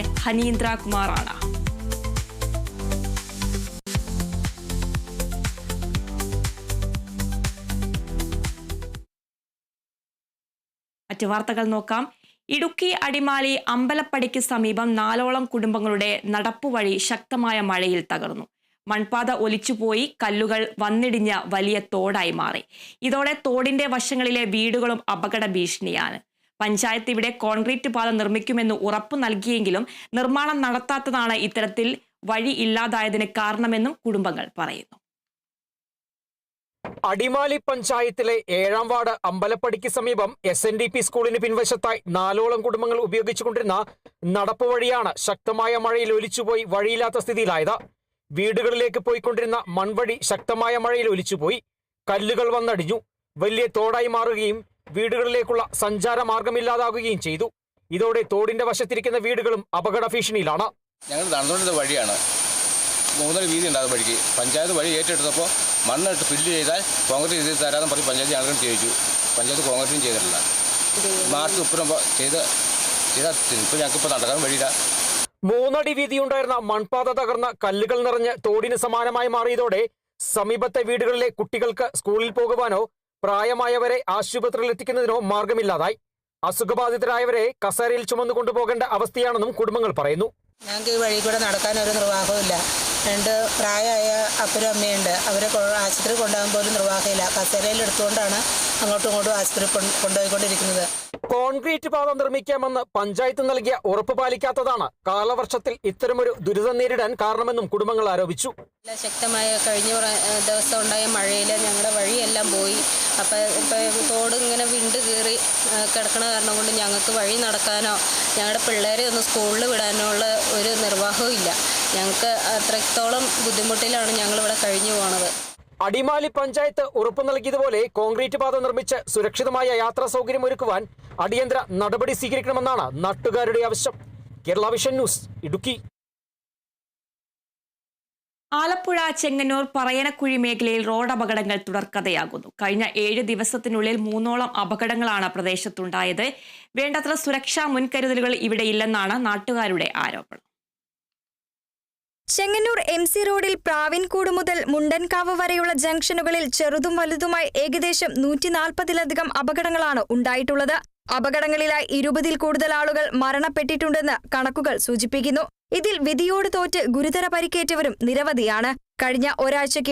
ഹനീന്ദ്ര കുമാറാണ്. വാർത്തകൾ നോക്കാം. ഇടുക്കി അടിമാലി അമ്പലപ്പടിക്ക് സമീപം നാലോളം കുടുംബങ്ങളുടെ നടപ്പുവഴി ശക്തമായ മഴയിൽ തകർന്നു. മൺപാത ഒലിച്ചുപോയി കല്ലുകൾ വന്നിടിഞ്ഞ വലിയ തോടായി മാറി. ഇതോടെ തോടിന്റെ വശങ്ങളിലെ വീടുകളും അപകട ഭീഷണിയാണ്. പഞ്ചായത്ത് ഇവിടെ കോൺക്രീറ്റ് പാത നിർമ്മിക്കുമെന്ന് ഉറപ്പു നൽകിയെങ്കിലും നിർമ്മാണം നടത്താത്തതാണ് ഇത്തരത്തിൽ വഴി ഇല്ലാതായതിന് കാരണമെന്നും കുടുംബങ്ങൾ പറയുന്നു. അടിമാലി പഞ്ചായത്തിലെ ഏഴാം വാർഡ് അമ്പലപ്പടിക്ക് സമീപം എസ് എൻ ഡി പി സ്കൂളിന് പിൻവശത്തായി നാലോളം കുടുംബങ്ങൾ ഉപയോഗിച്ചുകൊണ്ടിരുന്ന നടപ്പ് വഴിയാണ് ശക്തമായ മഴയിൽ ഒലിച്ചുപോയി വഴിയില്ലാത്ത സ്ഥിതിയിലായത്. വീടുകളിലേക്ക് പോയിക്കൊണ്ടിരുന്ന മൺവഴി ശക്തമായ മഴയിൽ ഒലിച്ചുപോയി. കല്ലുകൾ വന്നടിഞ്ഞു. വലിയ തോടായി മാറുകയും വീടുകളിലേക്കുള്ള സഞ്ചാര മാർഗമില്ലാതാകുകയും ചെയ്തു. ഇതോടെ തോടിന്റെ വശത്തിരിക്കുന്ന വീടുകളും അപകട ഭീഷണിയിലാണ്. ഞങ്ങൾ നടന്നുകൊണ്ടിരുന്ന വഴിയാണ്. മൂന്നര വീതി ഉണ്ട് അത് വഴിക്ക്. പഞ്ചായത്ത് വഴി ഏറ്റെടുത്തപ്പോൾ മണ്ണിട്ട് ഫില്ല് ചെയ്താൽ കോൺഗ്രസ് ചെയ്ത് തരാമെന്ന് പറഞ്ഞ് പഞ്ചായത്ത് ഞങ്ങളും ചോദിച്ചു പഞ്ചായത്ത് കോൺഗ്രസും ചെയ്തിട്ടില്ല. മാർച്ച് ഉപ്പുറം ചെയ്ത് ചെയ്താൽ ഇപ്പോൾ ഞങ്ങൾക്കിപ്പോൾ നടക്കാൻ വഴിയില്ല. മൂന്നടി വീതിയുണ്ടായിരുന്ന മൺപാത തകർന്ന കല്ലുകൾ നിറഞ്ഞ് തോടിന് സമാനമായി മാറിയതോടെ സമീപത്തെ വീടുകളിലെ കുട്ടികൾക്ക് സ്കൂളിൽ പോകുവാനോ പ്രായമായവരെ ആശുപത്രിയിൽ എത്തിക്കുന്നതിനോ മാർഗമില്ലാതായി അസുഖബാധിതരായവരെ കസേരയിൽ ചുമന്നു കൊണ്ടുപോകേണ്ട അവസ്ഥയാണെന്നും കുടുംബങ്ങൾ പറയുന്നു. ഞങ്ങൾക്ക് ഈ വഴി കൂടെ നടക്കാൻ ഒരു നിർവാഹമില്ല രണ്ട് പ്രായമായ അപ്പനും അമ്മയുണ്ട്. അവരെ ആശുപത്രി കൊണ്ടുപോകാൻ പോലും നിർവാഹമില്ല. കസേരയിൽ എടുത്തുകൊണ്ടാണ് അങ്ങോട്ടും ഇങ്ങോട്ടും ആശുപത്രി കൊണ്ടുപോയിക്കൊണ്ടിരിക്കുന്നത്. കോൺക്രീറ്റ് പാത നിർമ്മിക്കാമെന്ന് പഞ്ചായത്ത് നൽകിയ ഉറപ്പ് പാലിക്കാത്തതാണ് കാലവർഷത്തിൽ ഇത്തരമൊരു ദുരിതം നേരിടാൻ കാരണമെന്നും കുടുംബങ്ങൾ ആരോപിച്ചു. ശക്തമായ കഴിഞ്ഞ ദിവസം ഉണ്ടായ മഴയിൽ ഞങ്ങളുടെ വഴിയെല്ലാം പോയി. അപ്പോൾ ഇപ്പോൾ തോട് ഇങ്ങനെ വിണ്ട് കീറി കിടക്കണ കാരണം കൊണ്ട് ഞങ്ങൾക്ക് വഴി നടക്കാനോ ഞങ്ങളുടെ പിള്ളേരെ ഒന്ന് സ്കൂളിൽ വിടാനോ ഉള്ള ഒരു നിർവാഹവും ഇല്ല. ഞങ്ങൾക്ക് അത്രത്തോളം ബുദ്ധിമുട്ടിലാണ് ഞങ്ങളിവിടെ കഴിഞ്ഞു പോണത്. അടിമാലി പഞ്ചായത്ത് ഉറപ്പു നൽകിയതുപോലെ കോൺക്രീറ്റ് പാത നിർമ്മിച്ച് സുരക്ഷിതമായ യാത്രാ സൗകര്യം ഒരുക്കുവാൻ അടിയന്തര നടപടി സ്വീകരിക്കണമെന്നാണ് നാട്ടുകാരുടെ ആവശ്യം. Kerala vision news Idukki. Alappuzha Chengannur Parayanakuzhi മേഖലയിൽ റോഡ് അപകടങ്ങൾ തുടർക്കഥയാകുന്നു. കഴിഞ്ഞ ഏഴ് ദിവസത്തിനുള്ളിൽ മൂന്നോളം അപകടങ്ങളാണ് പ്രദേശത്തുണ്ടായത്. വേണ്ടത്ര സുരക്ഷാ മുൻകരുതലുകൾ ഇവിടെ ഇല്ലെന്നാണ് നാട്ടുകാരുടെ ആരോപണം. ചെങ്ങന്നൂർ എം സി റോഡിൽ പ്രാവിൻകൂട് മുതൽ മുണ്ടൻകാവ് വരെയുള്ള ജംഗ്ഷനുകളിൽ ചെറുതും വലുതുമായി ഏകദേശം നൂറ്റി നാൽപ്പതിലധികം അപകടങ്ങളാണ് ഉണ്ടായിട്ടുള്ളത്. അപകടങ്ങളിലായി ഇരുപതിൽ കൂടുതൽ ആളുകൾ മരണപ്പെട്ടിട്ടുണ്ടെന്ന് കണക്കുകൾ സൂചിപ്പിക്കുന്നു. ഇതിൽ വിധിയോട് തോറ്റ് ഗുരുതര പരിക്കേറ്റവരും നിരവധിയാണ്. കഴിഞ്ഞ ഒരാഴ്ചയ്ക്ക്